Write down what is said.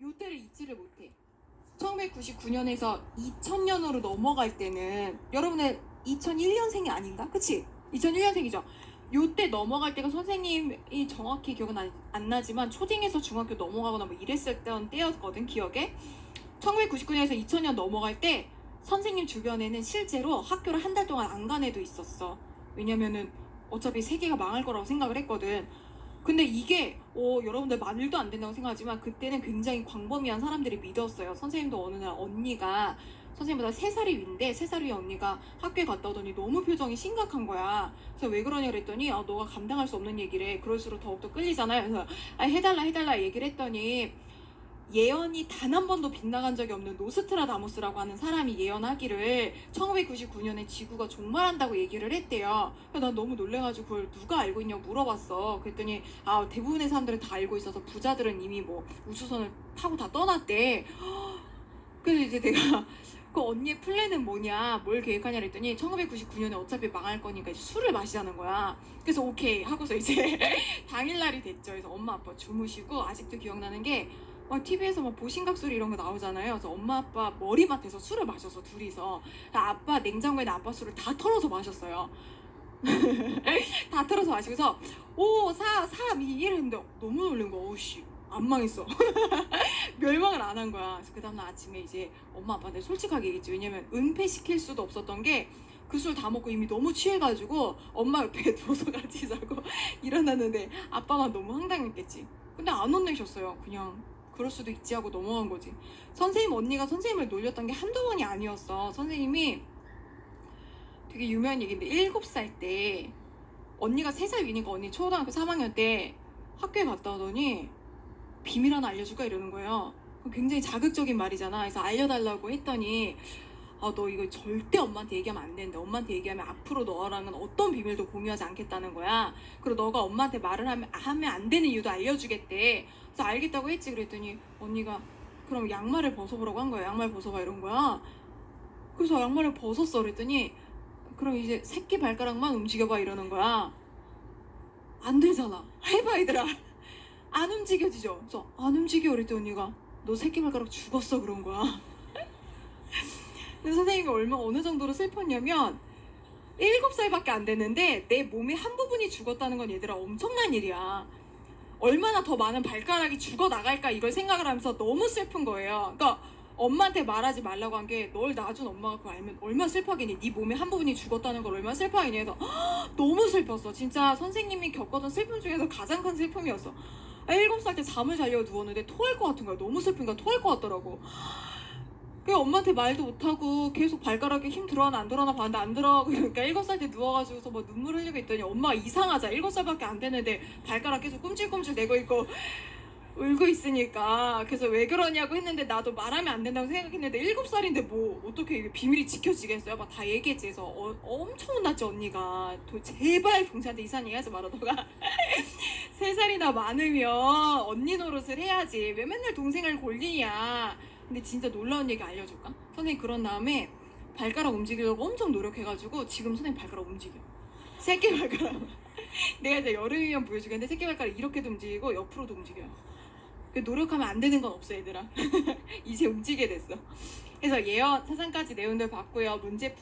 요때를 잊지를 못해. 1999년에서 2000년으로 넘어갈 때는 여러분은 2001년생이 아닌가? 그치? 2001년생이죠. 요때 넘어갈 때가 선생님이 정확히 기억은 안, 안 나지만 초딩에서 중학교 넘어가거나 뭐 때는 때였거든 기억에 1999년에서 2000년 넘어갈 때 선생님 주변에는 실제로 학교를 한 달 동안 안 간 애도 있었어 왜냐면은 어차피 세계가 망할 거라고 생각을 했거든 근데 이게 어, 여러분들 말도 안 된다고 생각하지만 그때는 굉장히 광범위한 사람들이 믿었어요 선생님도 어느 날 언니가 선생님보다 3살이 위인데 3살 위 언니가 학교에 갔다 오더니 너무 표정이 심각한 거야. 그래서 왜 그러냐 그랬더니 아 너가 감당할 수 없는 얘기래. 그럴수록 더욱더 끌리잖아요. 그래서 아 해달라 해달라 얘기를 했더니 예언이 단 한 번도 빗나간 적이 없는 노스트라다무스라고 하는 사람이 예언하기를 1999년에 지구가 종말한다고 얘기를 했대요. 난 너무 놀래가지고 그걸 누가 알고 있냐고 물어봤어. 그랬더니 아 대부분의 사람들은 다 알고 있어서 부자들은 이미 뭐 우주선을 타고 다 떠났대. 그래서 이제 내가 그 언니의 플랜은 뭐냐, 뭘 계획하냐 그랬더니 1999년에 어차피 망할 거니까 이제 술을 마시자는 거야. 그래서 오케이 하고서 이제 당일날이 됐죠. 그래서 엄마 아빠 주무시고 아직도 기억나는 게 막 TV에서 막 보신각 소리 이런 거 나오잖아요. 그래서 엄마 아빠 머리맡에서 술을 마셔서 둘이서 아빠 냉장고에 있는 아빠 술을 다 털어서 마셨어요. 다 털어서 마시고서 5, 4, 3, 2, 1 했는데 너무 놀란 거야. 어우씨 안 망했어. 멸망을 안 한 거야. 그래서 그 다음날 아침에 이제 엄마 아빠한테 솔직하게 얘기했지. 왜냐면 은폐시킬 수도 없었던 게 그 술 다 먹고 이미 너무 취해가지고 엄마 옆에 누워서 같이 자고 일어났는데 아빠만 너무 황당했겠지. 근데 안 혼내셨어요. 그냥 그럴 수도 있지 하고 넘어간 거지. 선생님 언니가 선생님을 놀렸던 게 한두 번이 아니었어. 선생님이 되게 유명한 얘기인데 일곱 살 때 언니가 세 살 위니까 언니 초등학교 3학년 때 학교에 갔다 오더니 비밀 하나 알려줄까 이러는 거예요. 굉장히 자극적인 말이잖아. 그래서 알려달라고 했더니 아 너 이거 절대 엄마한테 얘기하면 안 된다. 엄마한테 얘기하면 앞으로 너랑은 어떤 비밀도 공유하지 않겠다는 거야. 그리고 너가 엄마한테 말을 하면, 하면 안 되는 이유도 알려주겠대. 그래서 알겠다고 했지. 그랬더니 언니가 그럼 양말을 벗어보라고 한 거야. 양말 벗어봐 이런 거야. 그래서 양말을 벗었어. 그랬더니 그럼 이제 새끼 발가락만 움직여봐 이러는 거야. 안 되잖아. 해봐 얘들아. 안 움직여지죠. 그래서 안 움직여 그랬더니 언니가 너 새끼 발가락 죽었어 그런 거야. 근데 선생님이 얼마 어느 정도로 슬펐냐면 일곱 살밖에 안 됐는데 내 몸의 한 부분이 죽었다는 건 얘들아 엄청난 일이야. 얼마나 더 많은 발가락이 죽어 나갈까 이걸 생각을 하면서 너무 슬픈 거예요. 그러니까 엄마한테 말하지 말라고 한 게 널 낳아준 엄마가 그거 알면 얼마나 슬퍼하겠니? 네 몸의 한 부분이 죽었다는 걸 얼마나 슬퍼하겠니? 해서 헉, 너무 슬펐어. 진짜 선생님이 겪었던 슬픔 중에서 가장 큰 슬픔이었어. 아, 일곱 살때 잠을 자려고 누웠는데 토할 것 같은 거야. 너무 슬프니까 토할 것 같더라고. 그 엄마한테 말도 못하고 계속 발가락에 힘 들어가나 안 들어가나 봤는데 안 들어가고 그러니까 일곱 살 때 누워가지고서 막 눈물 흘리고 있더니 엄마가 이상하자. 일곱 살밖에 안 됐는데 발가락 계속 꿈찔꿈찔 대고 있고 울고 있으니까. 그래서 왜 그러냐고 했는데 나도 말하면 안 된다고 생각했는데 일곱 살인데 뭐 어떻게 비밀이 지켜지겠어요? 막 다 얘기했지. 그래서 어, 엄청 혼났지 언니가. 도, 제발 동생한테 이상 얘기하지 말아 너가. 세 살이나 많으면 언니 노릇을 해야지. 왜 맨날 동생을 골리냐 근데 진짜 놀라운 얘기 알려줄까? 선생님 그런 다음에 발가락 움직이려고 엄청 노력해가지고 지금 선생님 발가락 움직여. 새끼 발가락. 내가 이제 여름이면 보여주겠는데 새끼 발가락 이렇게도 움직이고 옆으로도 움직여요 그 노력하면 안 되는 건 없어 얘들아. 이제 움직이게 됐어. 그래서 예언 사상까지 내용들 봤고요. 문제